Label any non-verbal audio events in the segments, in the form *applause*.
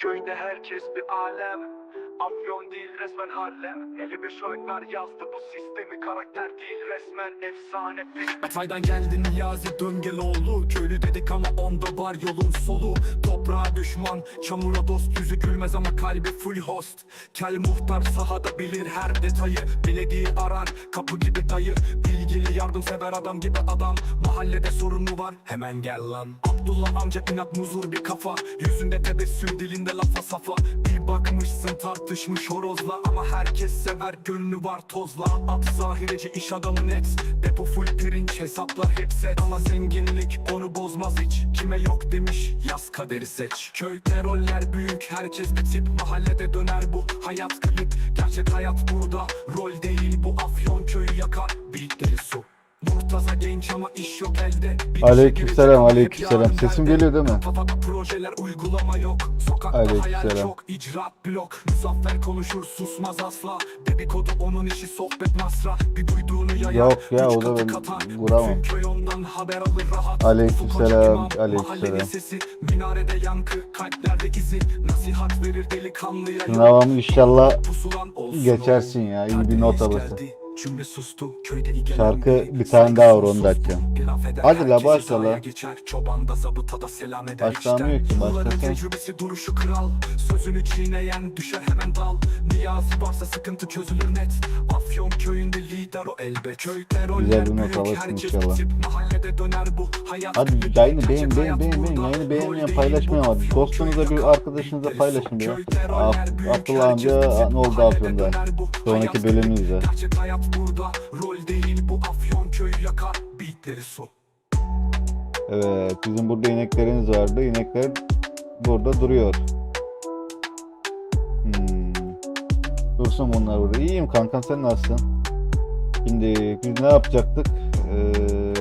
Köyde herkes bir alem Afyon değil resmen Harlem. 55 oyunlar yazdı bu sistemi Karakter değil resmen efsane. Betay'dan geldi Niyazi Döngeloğlu. Köylü dedik ama onda var yolun solu. Toprağa düşman çamura dost Yüzü gülmez ama kalbi full host. Kel muhtar sahada bilir her detayı. Belediye arar kapı gibi dayı. Bilgili yardımsever adam gibi adam. Mahallede sorunu var hemen gel lan. Abdullah amca inat muzur bir kafa. Yüzünde tebessüm dilinde lafa safa. Bir bakmışsın tartışmış horozla. Ama herkes sever gönlü var tozla. At zahireci iş adamı net. Depo full pirinç hesaplar hep Ama zenginlik onu bozmaz hiç. Kime yok demiş yaz kaderi seç. Köyde roller büyük herkes bir tip. Mahallede döner bu hayat klip. Gerçek hayat burada rol değil bu. Afyon köyü yakar beatleri su Murtaza genç ama iş yok elde Bir Aleykümselam, aleykümselam. Sesim geliyor değil mi? Kafada projeler uygulama yok Sokakta hayal Aleykümselam. çok icraat blok Muzaffer konuşur susmaz asla Dedikodu onun işi sohbet masra Bir duyduğunu yayar Yok ya, üç o da katı ben katar. vuramam. Bütün köy ondan haber alır rahat Aleykümselam, Ufuk koca imam, aleykümselam. Mahallenin sesi minarede yankı Kalplerde izi nasihat verir delikanlıya yol. Sınavımı inşallah Pusulan olsun geçersin ya, iyi bir not alırsın. geldi, Cümle sustu, köyde ilgilen Şarkı bir tane daha var, onu da açacağım. Hadi la, başla la. Geçer, çoban da zabıta da selam eder Başlamıyor ki, başlasana. tecrübesi duruşu kral. Sözünü çiğneyen düşer hemen dal. Niyazi varsa sıkıntı çözülür net. Afyon köyünde lider o elbet. Köyde roller bir not alırsın inşallah. Mahallede döner bu hayat. Hadi yayını beğen beğen beğen beğen yayını beğenmeyen ama Afyon dostunuza bir arkadaşınıza paylaşın ya. Abdullah amca ne oldu Afyon'da? Sonraki hayat burada Rol değil bu Afyon köyü yakar Beatleri su Evet bizim burada ineklerimiz vardı. İnekler burada duruyor. Hmm. Dursun bunlar burada. İyiyim kankam sen nasılsın? Şimdi biz ne yapacaktık? Ee,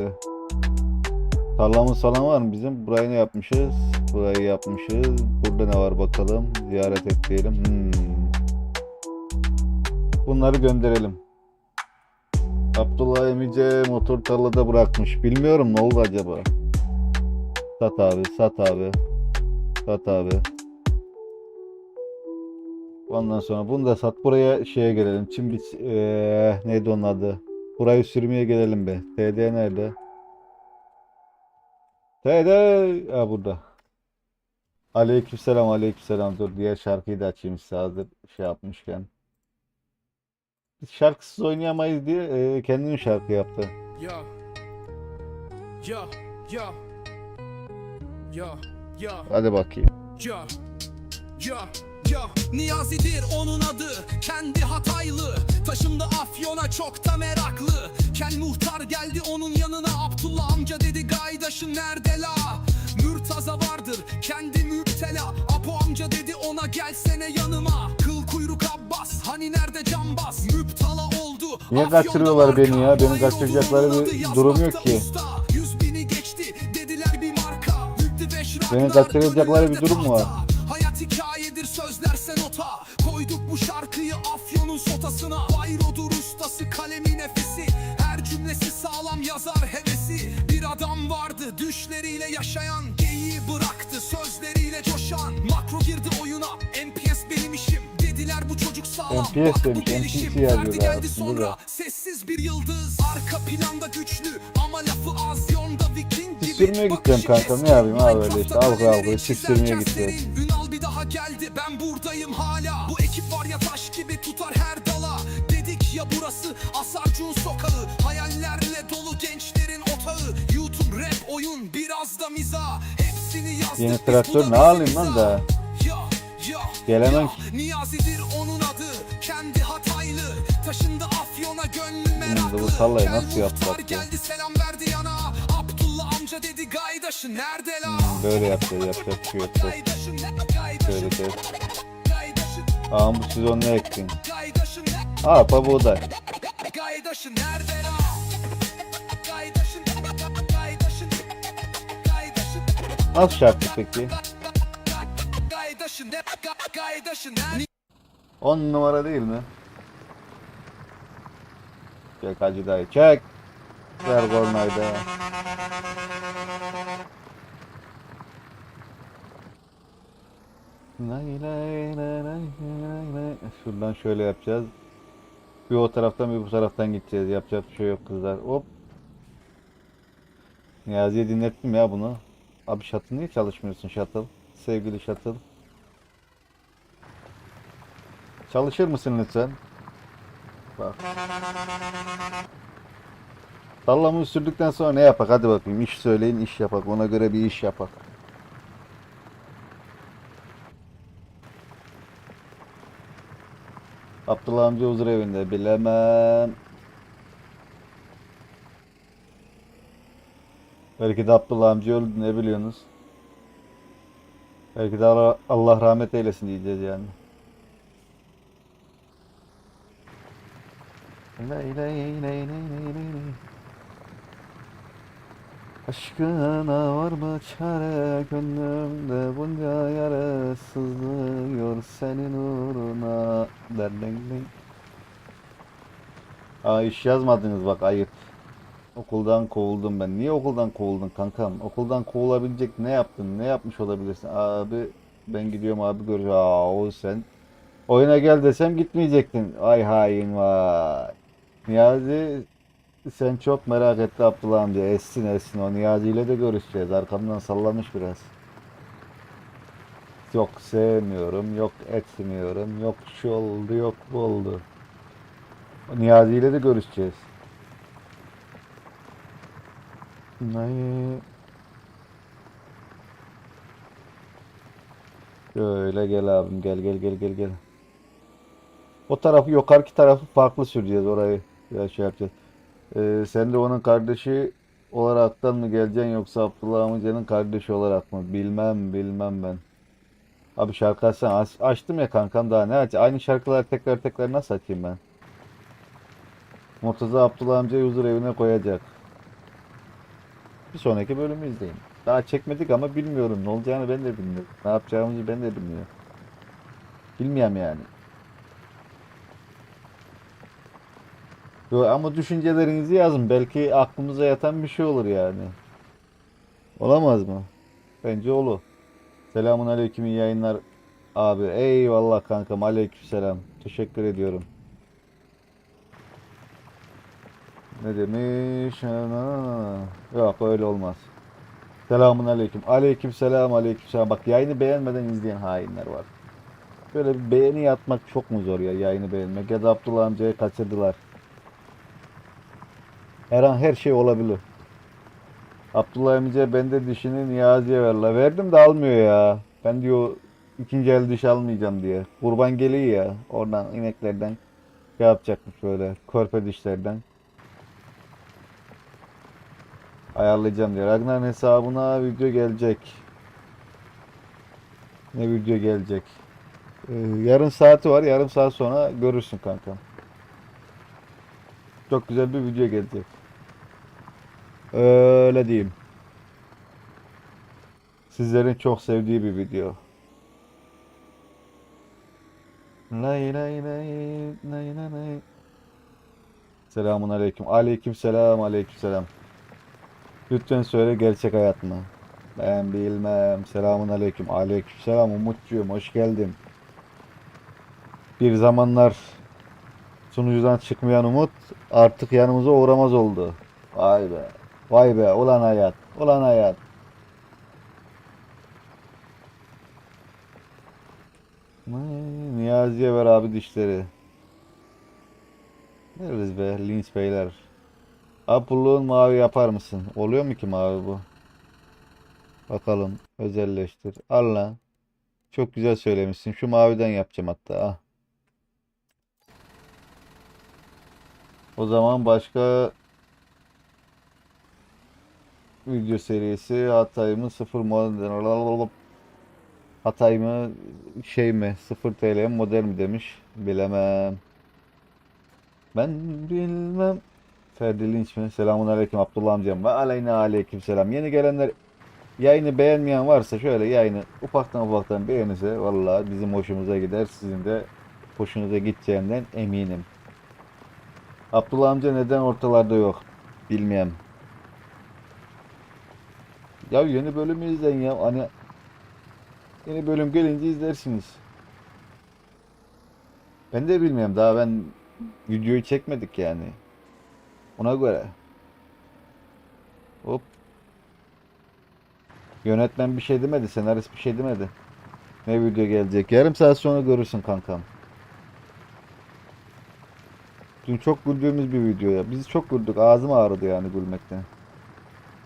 tarlamız falan var mı bizim? Burayı ne yapmışız? Burayı yapmışız. Burada ne var bakalım. Ziyaret et diyelim. Hmm. Bunları gönderelim. Abdullah Emice motor tarlada bırakmış. Bilmiyorum ne oldu acaba? Sat abi, sat abi. Sat abi. Ondan sonra bunu da sat. Buraya şeye gelelim. Çim biç... eee, neydi onun adı? Burayı sürmeye gelelim be. TD nerede? TD! Ha burada. Aleykümselam, aleykümselam. Dur diğer şarkıyı da açayım size hazır şey yapmışken. Biz şarkısız oynayamayız diye eee kendim şarkı yaptı. Yo. Yo. Yo. Yo. Yo. Hadi bakayım. Yo. Yo. Yo. Niyazi'dir onun adı Kendi Hataylı Taşımda Afyon'a çok da meraklı Kel muhtar geldi onun yanına Abdullah amca dedi gaydaşın nerede la Mürtaza vardır kendi müptela Apo amca dedi ona gelsene yanıma kuyruk Abbas. Hani nerede cambaz Müptala oldu. Niye kaçırıyorlar beni ya? Benim kaçıracakları bir durum yok ki. raklar, kaçıracakları bir durum mu var? Hayat hikayedir sözlerse nota Koyduk bu şarkıyı Afyon'un sotasına. Bayrodur ustası kalemi nefesi. Her cümlesi sağlam yazar hevesi. Bir adam vardı düşleriyle yaşayan bu demiş, NPC yazıyor geldi sonra. Sessiz bir yıldız Arka planda güçlü. Ama lafı az Yonda viking gibi. sürmeye gideceğim kankam, ne yapayım abi öyle işte, bu, çizdirmeye çizerken gideceğiz. Ünal bir daha geldi ben buradayım hala. Bu ekip var ya taş gibi tutar her dala. Dedik ya burası Asarcun sokağı. Hayallerle dolu gençlerin otağı. YouTube rap oyun biraz da miza. Hepsini yazdık Yeni traktör ne alayım lan da? Gelemem ki. Niyazi'dir Taşındı Afyon'a gönlü meraklı bu tarlayı Gel nasıl ki? geldi selam verdi yana Abdullah amca dedi gaydaşı nerede la Hmm, böyle yapacağız, yapacak bir şey yok. Dur. Gaydaşın ne gaydaşın Şöyle de. Ağam bu sezon ne ektin? Ha pabuğday. Gaydaşın nerede la Nasıl şarkı peki? Gaydaşın ne Gaydaşın ne 10 numara değil mi? Çek Hacı dayı çek. Ver kornayı da. Şuradan şöyle yapacağız. Bir o taraftan bir bu taraftan gideceğiz. Yapacak bir şey yok kızlar. Hop. Niyazi'ye dinlettim ya bunu. Abi şatıl niye çalışmıyorsun şatıl? Sevgili şatıl. Çalışır mısın lütfen? Bak. Dallamı sürdükten sonra ne yapak? Hadi bakayım iş söyleyin iş yapak. Ona göre bir iş yapak. Abdullah amca huzur evinde bilemem. Belki de Abdullah amca öldü ne biliyorsunuz? Belki de Allah rahmet eylesin diyeceğiz yani. Lay lay lay lay lay lay. Aşkına var mı çare gönlümde bunca yara sızlıyor senin uğruna derlengling. Aa iş yazmadınız bak ayıp. Okuldan kovuldum ben. Niye okuldan kovuldun kankam? Okuldan kovulabilecek ne yaptın? Ne yapmış olabilirsin? Abi ben gidiyorum abi. Aa o sen. Oyuna gel desem gitmeyecektin. Ay hain vay. Niyazi sen çok merak etti Abdullah amca. Essin essin. O Niyazi ile de görüşeceğiz. Arkamdan sallamış biraz. Yok sevmiyorum. Yok etmiyorum. Yok şu oldu yok bu oldu. O Niyazi ile de görüşeceğiz. Ay. Şöyle gel abim gel gel gel gel gel. O tarafı yukarıki tarafı farklı süreceğiz orayı. Ya şey yapacağız. Ee, sen de onun kardeşi olaraktan mı geleceksin yoksa Abdullah amcanın kardeşi olarak mı? Bilmem bilmem ben. Abi şarkı açsana. Aç- açtım ya kankam daha ne aç? Aynı şarkıları tekrar tekrar nasıl açayım ben? Murtaza Abdullah amcayı huzur evine koyacak. Bir sonraki bölümü izleyin. Daha çekmedik ama bilmiyorum. Ne olacağını ben de bilmiyorum. Ne yapacağımızı ben de bilmiyorum. Bilmiyorum yani. Yo, ama düşüncelerinizi yazın. Belki aklımıza yatan bir şey olur yani. Olamaz mı? Bence olur. Selamun aleyküm iyi yayınlar abi. Eyvallah kankam aleykümselam. Teşekkür ediyorum. Ne demiş? Yok öyle olmaz. Selamun aleyküm. Aleyküm selam aleyküm selam. Bak yayını beğenmeden izleyen hainler var. Böyle bir beğeni yatmak çok mu zor ya yayını beğenmek? Ya da Abdullah amcayı kaçırdılar. Her an her şey olabilir. Abdullah amca ben de dişini Niyazi'ye ver la. Verdim de almıyor ya. Ben diyor ikinci el diş almayacağım diye. Kurban geliyor ya. Oradan ineklerden şey yapacakmış böyle. Körpe dişlerden. Ayarlayacağım diyor. Ragnar'ın hesabına video gelecek. Ne video gelecek? Ee, yarım saati var. Yarım saat sonra görürsün kankam. Çok güzel bir video gelecek. Öyle diyeyim. Sizlerin çok sevdiği bir video. Lay lay lay lay lay lay. Selamun aleyküm. Aleyküm selam aleyküm selam. Lütfen söyle gerçek hayat mı? Ben bilmem. Selamun aleyküm. Aleyküm selam Umutcuğum hoş geldin. Bir zamanlar sunucudan çıkmayan Umut artık yanımıza uğramaz oldu. Vay be. Vay be. Ulan hayat. Ulan hayat. Niyazi'ye ver abi dişleri. Veririz be linç beyler. Apulluğun mavi yapar mısın? Oluyor mu ki mavi bu? Bakalım özelleştir. Al lan. Çok güzel söylemişsin. Şu maviden yapacağım hatta. Ah. O zaman başka video serisi Hatay mı 0 model Hatay mı şey mi 0 TL mi model mi demiş. Bilemem. Ben bilmem. Ferdi Linç mi? Selamun aleyküm Abdullah amcam. Ve aleyna aleyküm selam. Yeni gelenler yayını beğenmeyen varsa şöyle yayını ufaktan ufaktan beğenirse vallahi bizim hoşumuza gider. Sizin de hoşunuza gideceğinden eminim. Abdullah amca neden ortalarda yok? Bilmiyorum. Ya yeni bölümü izleyin ya. Hani Yeni bölüm gelince izlersiniz. Ben de bilmiyorum daha ben videoyu çekmedik yani. Ona göre. Hop. Yönetmen bir şey demedi, senarist bir şey demedi. Ne video gelecek? Yarım saat sonra görürsün kankam. Dün çok güldüğümüz bir video ya. Biz çok güldük. Ağzım ağrıdı yani gülmekten.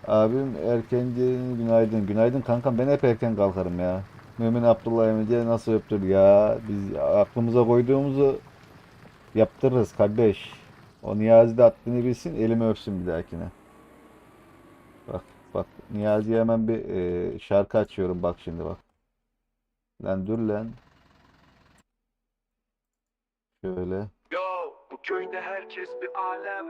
Abim erkenci günaydın. Günaydın kankam ben hep erken kalkarım ya. Mümin Abdullah Emice nasıl öptür ya. Biz aklımıza koyduğumuzu yaptırırız kardeş. O Niyazi de haddini bilsin elimi öpsün bir dahakine. Bak bak Niyazi'ye hemen bir e, şarkı açıyorum bak şimdi bak. Lan dur lan. Şöyle. Yo bu köyde herkes bir alem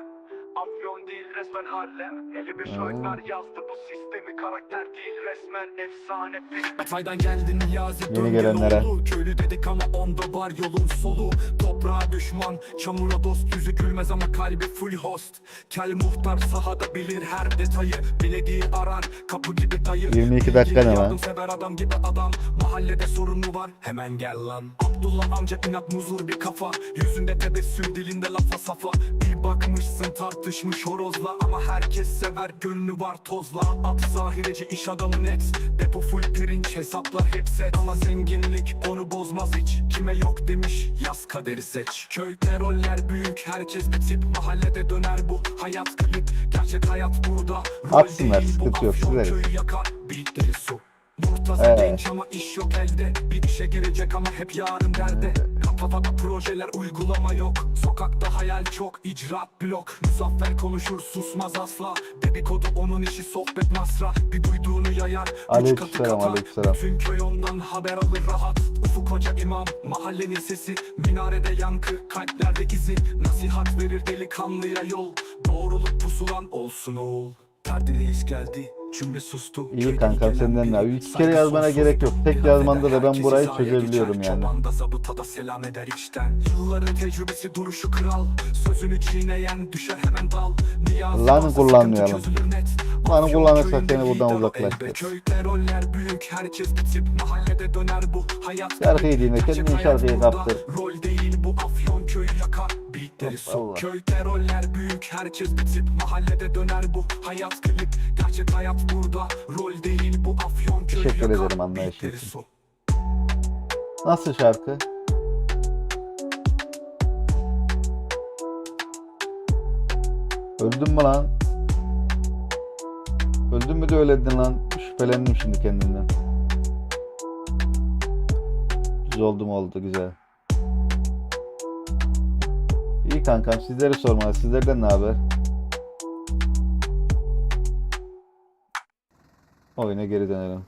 Afyon değil resmen Harlem. 55 Ha. oyunlar yazdı bu sistemi Karakter değil resmen efsane. Betay'dan geldi Niyazi Yeni gelenlere. Köylü dedik ama onda var yolun solu. Toprağa düşman çamura dost Yüzü gülmez ama kalbi full host. Kel muhtar sahada bilir her detayı. Bilediği arar kapı gibi dayı. 22 dakika ne lan? Yardımsever adam gibi adam. Mahallede sorunu var hemen gel lan. Abdullah amca inat muzur bir kafa. Yüzünde tebessüm dilinde lafa safa. Bir bakmışsın tartışmış horozla Ama herkes sever gönlü var tozla. At zahireci iş adamı net. Depo full pirinç hesaplar hep set. Ama zenginlik onu bozmaz hiç. Kime yok demiş yaz kaderi seç. Köy teroller büyük herkes bir tip. Mahallede döner bu hayat klip Gerçek hayat burada bu sıkıntı yok, Afyon sileriz. köyü yakar beatleri su. Murtaza Evet. genç ama iş yok elde. Bir işe girecek ama hep yarın derde Kafada projeler uygulama yok. Sokakta hayal çok icraat blok. Muzaffer konuşur susmaz asla. Dedikodu onun işi sohbet masra. Bir duyduğunu yayar Aleykümselam, aleykümselam. Bütün köy ondan haber alır rahat. Ufuk hoca imam mahallenin sesi. Minarede yankı kalplerde izi Nasihat verir delikanlıya yol. Doğruluk pusulan olsun oğul. Perde reis geldi cümle sustu İyi gelen senden ne İki kere yazmana gerek yok. Tek yazmanda da ben burayı çözebiliyorum yani. Çobanda zabıta da selam eder içten Yılların tecrübesi duruşu kral Sözünü çiğneyen düşer hemen dal sıkıntı kullanmayalım. Afyon kullanırsak seni buradan uzaklaştır. Köyde roller büyük herkes bir tip Mahallede döner bu hayat Şarkıyı dinle, Gerçek kendin hayat şarkıyı burada. kaptır. Rol değil bu afyon su Allah. Köyde roller büyük herkes bir tip Mahallede döner bu hayat klip Gerçek hayat burada Rol değil bu afyon köyü Teşekkür ederim anlayışın için. Nasıl şarkı? Öldün mü lan? Öldün mü de öyledin lan? Şüphelendim şimdi kendimden. Düz oldu mu oldu güzel. İyi kankam sizleri sormalı. Sizlerden ne haber? Oyuna geri dönelim.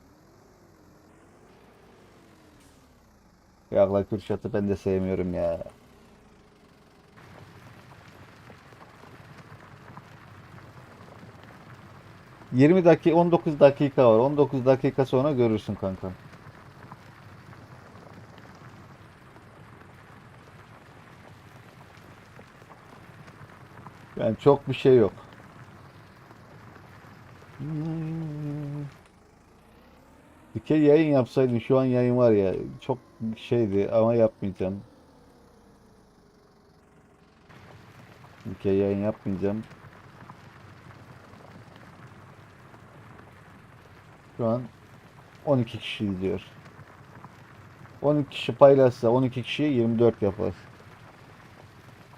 Yağla Kürşat'ı ben de sevmiyorum ya. Yirmi dakika, 19 dakika var. 19 dakika sonra görürsün kanka. Yani çok bir şey yok. Hmm. Dikey yayın yapsaydın şu an yayın var ya çok şeydi ama yapmayacağım. Dikey yayın yapmayacağım. Şu an 12 kişi izliyor. 12 kişi paylaşsa 12 kişi 24 yapar.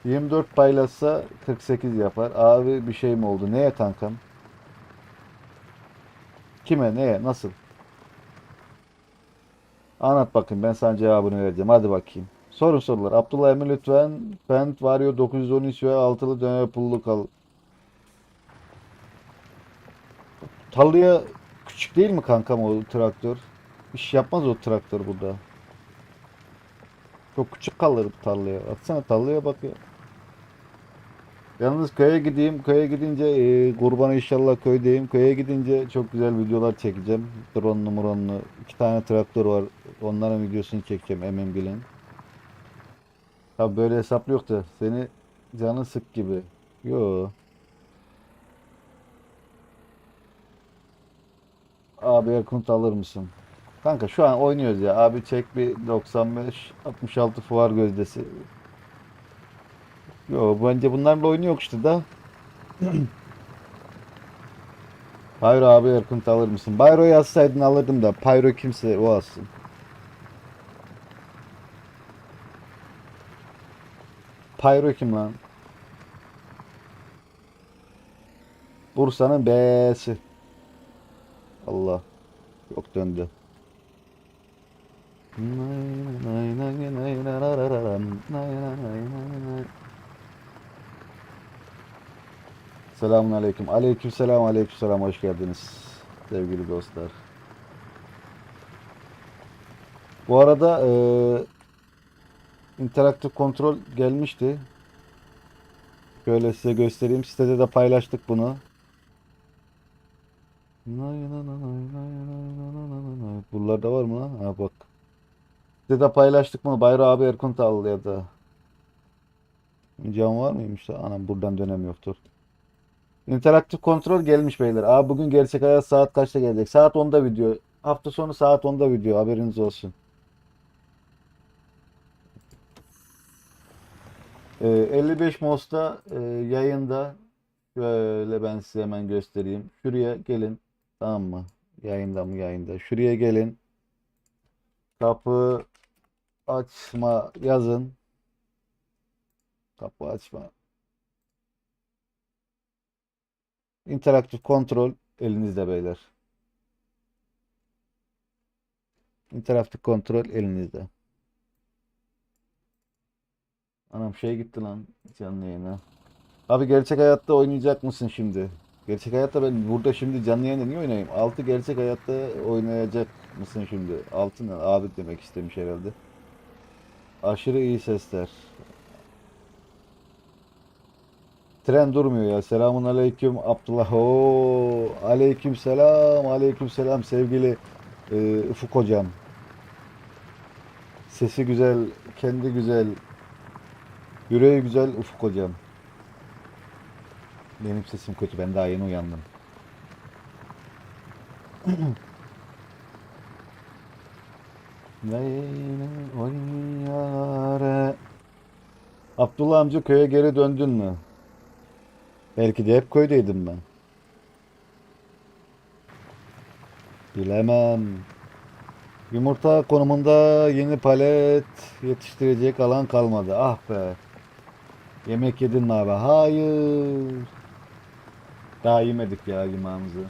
24 paylaşsa 48 yapar. Abi bir şey mi oldu? Neye kankam? Kime? Neye? Nasıl? Anlat bakayım ben sana cevabını vereceğim. Hadi bakayım. Sorun sorular. Abdullah Emir lütfen. Pent Vario 913 ve altılı döner pullu kal. Tarlaya küçük değil mi kankam o traktör? İş yapmaz o traktör burada. Çok küçük kalır tarlaya. Baksana tarlaya bak. Yalnız köye gideyim. Köye gidince e, kurbanı inşallah köydeyim. Köye gidince çok güzel videolar çekeceğim. Drone'lu muronlu. iki tane traktör var. Onların videosunu çekeceğim emin bilin. Tabi böyle hesap yok da seni canı sık gibi. Yo. Abi yakınt alır mısın? Kanka şu an oynuyoruz ya. Abi çek bir 95 66 fuar gözdesi. Yo bence bunlarla oynuyor işte da. Pyro abi Erkunt alır mısın? Pyro yazsaydın alırdım da Pyro kimse o alsın. Pyro kim lan? Bursa'nın B'si. Allah. Yok döndü. Selamun aleyküm. Aleyküm selam, aleyküm selam. Hoş geldiniz sevgili dostlar. Bu arada eee interaktif kontrol gelmişti. Şöyle size göstereyim. Sitede de paylaştık bunu. Buralarda var mı lan? Ha bak. Sitede paylaştık mı? Bayrağı abi Erkunt al ya da. Cam var mıymış da? Anam buradan dönem yoktur. İnteraktif kontrol gelmiş beyler. Abi bugün gerçek hayat saat kaçta gelecek? Saat 10'da video. Hafta sonu saat 10'da video. Haberiniz olsun. Ee, 55 Mos'ta e, yayında şöyle ben size hemen göstereyim. Şuraya gelin. Tamam mı? Yayında mı yayında? Şuraya gelin. Kapı açma yazın. Kapı açma. İnteraktif kontrol elinizde beyler. İnteraktif kontrol elinizde. Anam şey gitti lan canlı yayına. Abi gerçek hayatta oynayacak mısın şimdi? Gerçek hayatta ben burada şimdi canlı yayında niye oynayayım? Altı gerçek hayatta oynayacak mısın şimdi? Altı ne? Abi demek istemiş herhalde. Aşırı iyi sesler. Tren durmuyor ya. Selamun aleyküm Abdullah. Oo, aleyküm selam. Aleyküm selam sevgili e, Ufuk hocam. Sesi güzel, kendi güzel, yüreği güzel Ufuk hocam. Benim sesim kötü. Ben daha yeni uyandım. *clears throat* Abdullah amca köye geri döndün mü? Belki de hep köydeydim ben. Bilemem. Yumurta konumunda yeni palet yetiştirecek alan kalmadı. Ah be. Yemek yedin mi abi? Hayır. Daha yemedik ya yemeğimizi.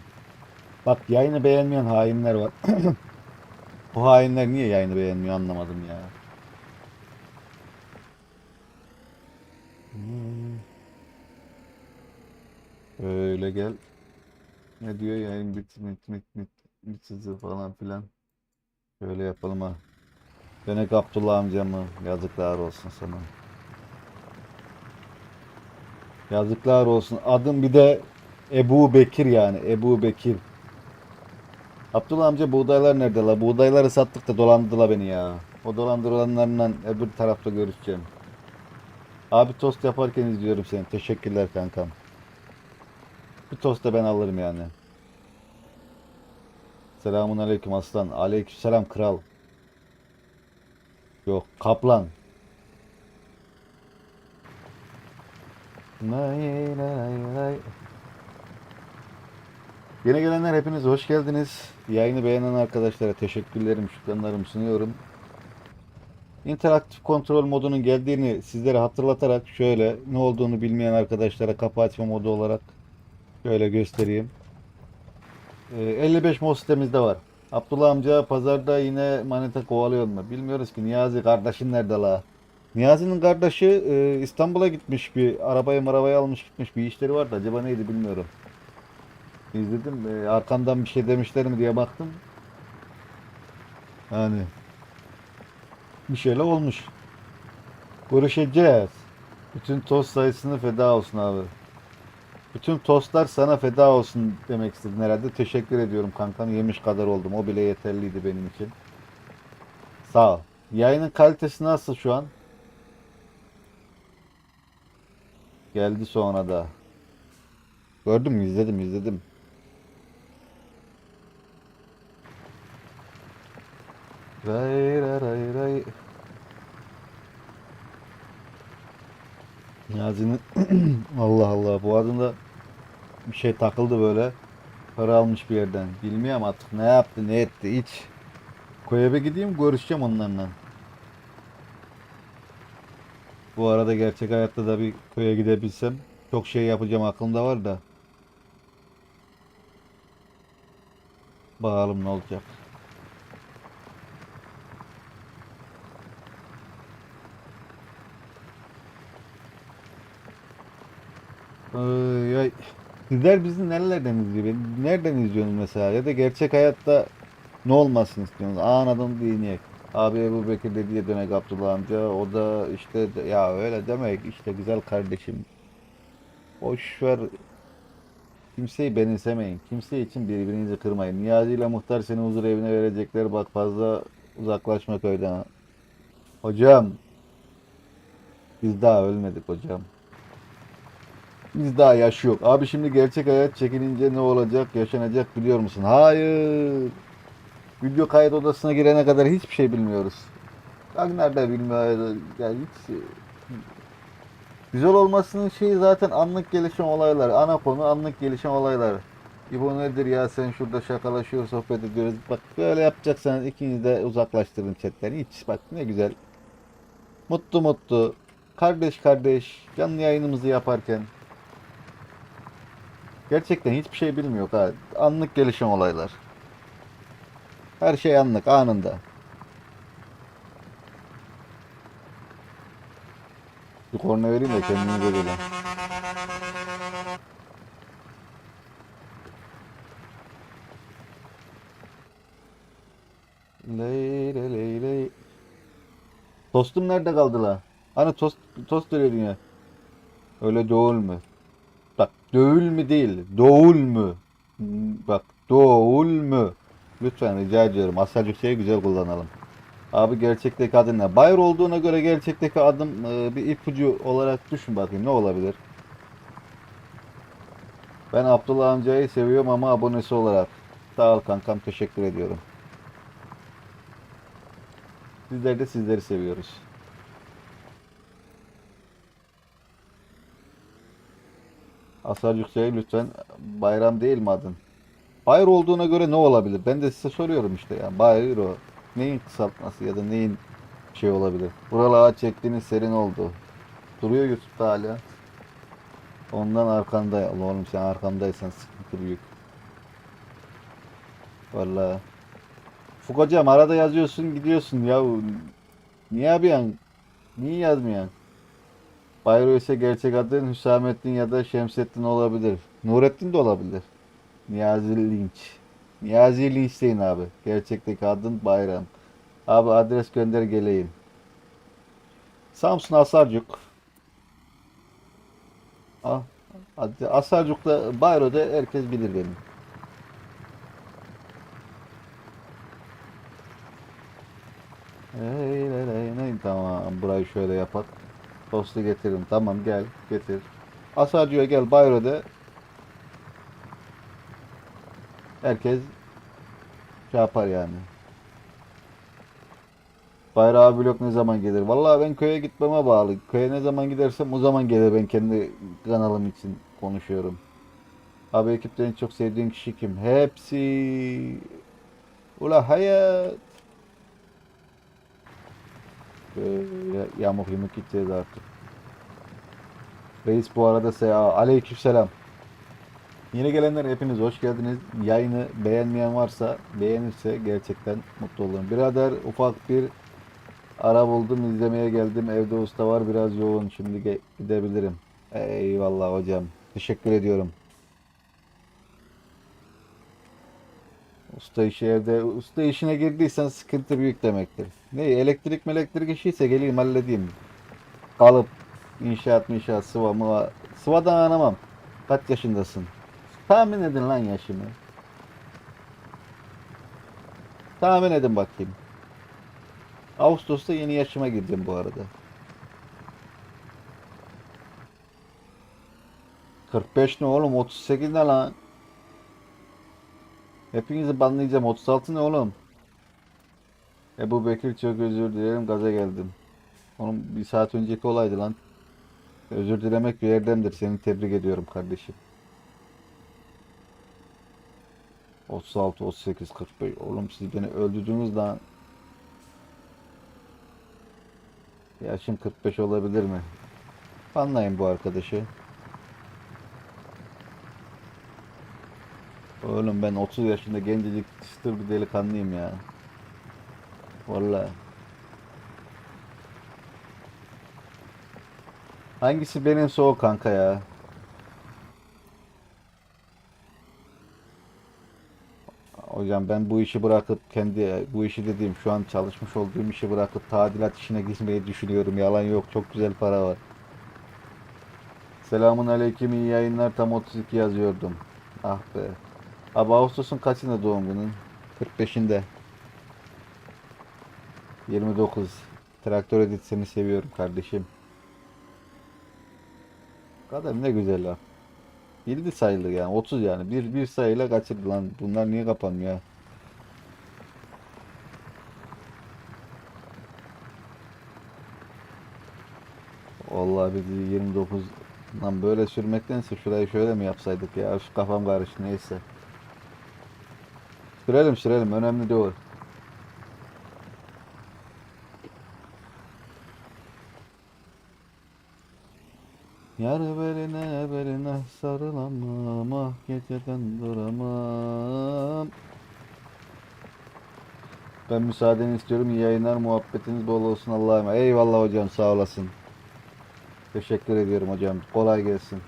Bak yayını beğenmeyen hainler var. *coughs* Bu hainler niye yayını beğenmiyor anlamadım ya. Hmm. Öyle gel. Ne diyor yayın bit bit bit bit bitsizi falan filan. Şöyle yapalım ha. Denek Abdullah amcamı yazıklar olsun sana. Yazıklar olsun. Adım bir de Ebu Bekir yani. Ebu Bekir. Abdullah amca buğdaylar nerede la? Buğdayları sattık da dolandırdılar beni ya. O dolandırılanlarla öbür tarafta görüşeceğim. Abi tost yaparken izliyorum seni. Teşekkürler kankam. Bir tost da ben alırım yani. Selamun aleyküm aslan. Aleyküm selam kral. Yok kaplan. Yeni gelenler hepiniz hoş geldiniz. Yayını beğenen arkadaşlara teşekkürlerim, şükranlarımı sunuyorum. İnteraktif kontrol modunun geldiğini sizlere hatırlatarak şöyle ne olduğunu bilmeyen arkadaşlara kapı açma modu olarak şöyle göstereyim. Ee, 55 mod sitemizde var. Abdullah amca pazarda yine manita kovalıyor mu? Bilmiyoruz ki Niyazi kardeşin nerede la? Niyazi'nin kardeşi e, İstanbul'a gitmiş bir arabayı marabayı almış gitmiş bir işleri vardı acaba neydi bilmiyorum. İzledim e, arkamdan bir şey demişler mi diye baktım. Yani bir şeyler olmuş. Görüşeceğiz. Bütün tost sayısını feda olsun abi. Bütün tostlar sana feda olsun demek istedin herhalde. Teşekkür ediyorum kankam. Yemiş kadar oldum. O bile yeterliydi benim için. Sağ ol. Yayının kalitesi nasıl şu an? Geldi sonra da. Gördüm mü? İzledim izledim. Ray ray ray ray. Niyazi'nin *clears throat* Allah Allah boğazında bir şey takıldı böyle. Para almış bir yerden. Bilmiyorum artık ne yaptı ne etti hiç. Koya bir gideyim görüşeceğim onlarla. Bu arada gerçek hayatta da bir köye gidebilsem çok şey yapacağım aklımda var da. Bakalım ne olacak. Ay, ay. Sizler bizi nerelerden izliyor? Nereden izliyorsunuz mesela? Ya da gerçek hayatta ne olmasını istiyorsunuz? Anladım dinleyek. Abi Ebu Bekir dediği demek Abdullah amca. O da işte ya öyle demek işte güzel kardeşim. Boş ver. Kimseyi benimsemeyin. Kimse için birbirinizi kırmayın. Niyazi ile muhtar seni huzur evine verecekler. Bak fazla uzaklaşma köyden. Hocam. Biz daha ölmedik hocam. Biz daha yaş yok. Abi şimdi gerçek hayat çekilince ne olacak, yaşanacak biliyor musun? Hayır. Video kayıt odasına girene kadar hiçbir şey bilmiyoruz. Ragnar da bilmiyor. Yani hiç güzel olmasının şeyi zaten anlık gelişen olaylar. Ana konu anlık gelişen olaylar. İbo nedir ya sen şurada şakalaşıyor sohbet ediyoruz. Bak böyle yapacaksanız ikiniz de uzaklaştırın chatten. Hiç bak ne güzel. Mutlu mutlu. Kardeş kardeş canlı yayınımızı yaparken. Gerçekten hiçbir şey bilmiyor ha. Anlık gelişen olaylar. Her şey anlık, anında. Bir korna vereyim de kendinize gelin. Ley ley. Tostum nerede kaldı la? Hani tost, tost veriyordun ya. Öyle doğul mü? Bak doğul mü değil, doğul? Hmm, Bak doğul mu? Lütfen rica ediyorum. Asalcık şeyi güzel kullanalım. Abi gerçekteki adın ne? Bayır olduğuna göre gerçekteki adım e, bir ipucu olarak düşün bakayım ne olabilir? Ben Abdullah amcayı seviyorum ama abonesi olarak. Sağ ol kankam teşekkür ediyorum. Bizler de sizleri seviyoruz. Asarcık şey lütfen bayram değil mi adın? Bayır olduğuna göre ne olabilir? Ben de size soruyorum işte ya. Bayır o. Neyin kısaltması ya da neyin şey olabilir? Buralara çektiğiniz serin oldu. Duruyor YouTube'da hala. Ondan arkanda. Allah oğlum sen arkamdaysan sıkıntı büyük. Vallahi. Ufuk hocam arada yazıyorsun gidiyorsun ya. Niye yapıyorsun? Niye yazmıyorsun? Bayro ise gerçek adın Hüsamettin ya da Şemsettin olabilir. Nurettin de olabilir. Niyazi Linç. Niyazi Linç'teyin abi. Gerçekteki adın Bayram. Abi adres gönder geleyim. Samsun Asarcuk. Ah, Asarcuk'ta Bayro'da herkes bilir beni. Hey, hey, hey, hey. Tamam burayı şöyle yapak. Tostu getiririm. Tamam gel getir. Asarcı'ya gel Bayro'da. Herkes şey yapar yani. Bayrağı blok ne zaman gelir? Vallahi ben köye gitmeme bağlı. Köye ne zaman gidersem o zaman gelir ben kendi kanalım için konuşuyorum. Abi ekipten en çok sevdiğin kişi kim? Hepsi. Ula hayat. Böyle yamuk yumuk artık. Reis bu arada selam. Aleykümselam. Yeni gelenler hepiniz hoş geldiniz. Yayını beğenmeyen varsa beğenirse gerçekten mutlu olurum. Birader ufak bir ara buldum izlemeye geldim. Evde usta var biraz yoğun. Şimdi gidebilirim. Eyvallah hocam. Teşekkür ediyorum. Usta işi evde. Usta işine girdiysen sıkıntı büyük demektir. Ne elektrik elektrik işiyse geleyim halledeyim. Kalıp inşaat inşaat sıva mıva. Sıvadan anlamam. Kaç yaşındasın? Tahmin edin lan yaşımı. Tahmin edin bakayım. Ağustos'ta yeni yaşıma gireceğim bu arada. 45 ne oğlum? 38 ne lan? Hepinizi banlayacağım. 36 ne oğlum? Ebu Bekir çok özür dilerim gaza geldim. Onun bir saat önceki olaydı lan. Özür dilemek bir erdemdir. Seni tebrik ediyorum kardeşim. 36, 38, 45. Oğlum siz beni öldürdünüz lan. Yaşım 45 olabilir mi? Anlayın bu arkadaşı. Oğlum ben 30 yaşında gencecik çıtır bir delikanlıyım ya. Vallahi. Hangisi benim soğuk kanka ya? Hocam ben bu işi bırakıp kendi bu işi dediğim şu an çalışmış olduğum işi bırakıp tadilat işine gitmeyi düşünüyorum. Yalan yok. Çok güzel para var. Selamun aleyküm iyi yayınlar. Tam 32 yazıyordum. Ah be. Abi Ağustos'un kaçında doğum günün? 45'inde. 29. Traktör edit seni seviyorum kardeşim. Kadar ne güzel laf. Bildi sayılır yani 30 yani. Bir, bir sayıyla kaçırdı lan. Bunlar niye kapanmıyor? Vallahi biz 29 lan böyle sürmektense şurayı şöyle mi yapsaydık ya? Şu kafam karıştı neyse. Sürelim sürelim önemli değil. Yar beline beline sarılamam ah geceden duramam Ben müsaadeni istiyorum yayınlar muhabbetiniz bol olsun Allah'a emanet Eyvallah hocam sağ olasın Teşekkür ediyorum hocam kolay gelsin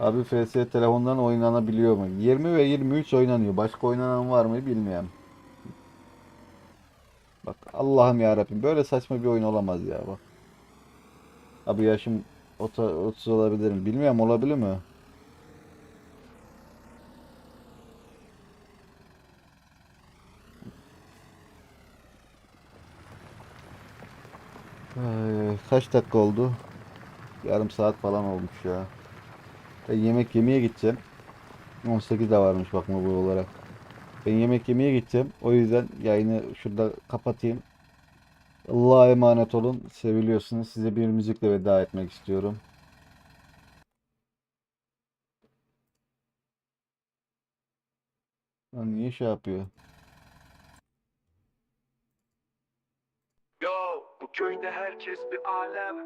Abi FS telefondan oynanabiliyor mu? 20 ve 23 oynanıyor. Başka oynanan var mı bilmiyorum. Allah'ım ya Rabbim böyle saçma bir oyun olamaz ya bak. Abi yaşım 30 olabilirim. Bilmiyorum olabilir mi? Ay, kaç dakika oldu? Yarım saat falan olmuş ya. Ben yemek yemeye gideceğim. 18 de varmış bakma bu olarak. Ben yemek yemeye gideceğim. O yüzden yayını şurada kapatayım. Allah'a emanet olun. Seviliyorsunuz. Size bir müzikle veda etmek istiyorum. Lan niye şey yapıyor? Yo bu köyde herkes bir alem.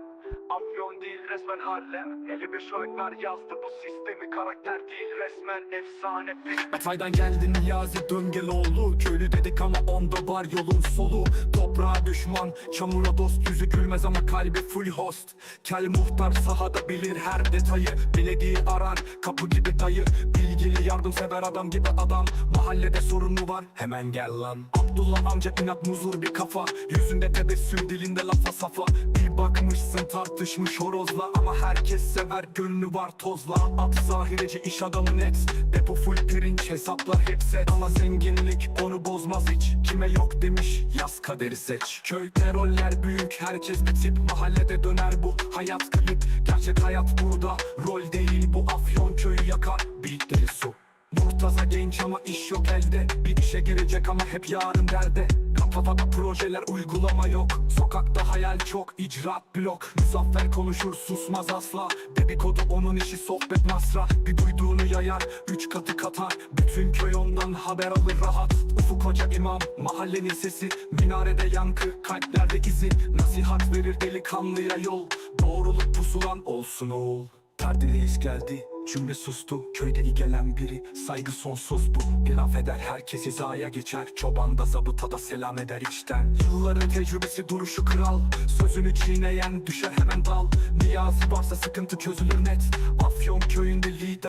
Afyon değil resmen Harlem. 55 oyunlar yazdı bu sistemi Karakter değil resmen efsane. Bir Betay'dan geldi Niyazi Döngeloğlu. Köylü dedik ama onda var yolun solu. Toprağa düşman çamura dost Yüzü gülmez ama kalbi full host. Kel muhtar sahada bilir her detayı. Belediye arar kapı gibi dayı. Bilgili yardımsever adam gibi adam. Mahallede sorunu var hemen gel lan. Abdullah amca inat muzur bir kafa. Yüzünde tebessüm dilinde lafa safa. Bir bakmışsın tartışmış horozla Ama herkes sever gönlü var tozla. At zahireci iş adamı net. Depo full pirinç hesaplar hep Ama zenginlik onu bozmaz hiç. Kime yok demiş yaz kaderi seç. Köy teroller büyük herkes bir tip. Mahallede döner bu hayat klip Gerçek hayat burada rol değil bu. Afyon köyü yakar beatleri su Murtaza genç ama iş yok elde. Bir işe girecek ama hep yarın derde Kafada projeler uygulama yok. Sokakta hayal çok icraat blok. Muzaffer konuşur susmaz asla. Dedikodu onun işi sohbet nasra Bir duyduğunu yayar üç katı katar. Bütün köy ondan haber alır rahat. Ufuk hoca imam mahallenin sesi. Minarede yankı kalplerde izi Nasihat verir delikanlıya yol. Doğruluk pusulan olsun oğul. Perdeli iş geldi Cümle sustu köyde gelen biri. Saygı sonsuz bu. Bir laf herkes hizaya geçer. Çoban da zabıta da selam eder içten Yılların tecrübesi duruşu kral. Sözünü çiğneyen düşer hemen dal. Niyazi varsa sıkıntı çözülür net. Afyon köyünde lider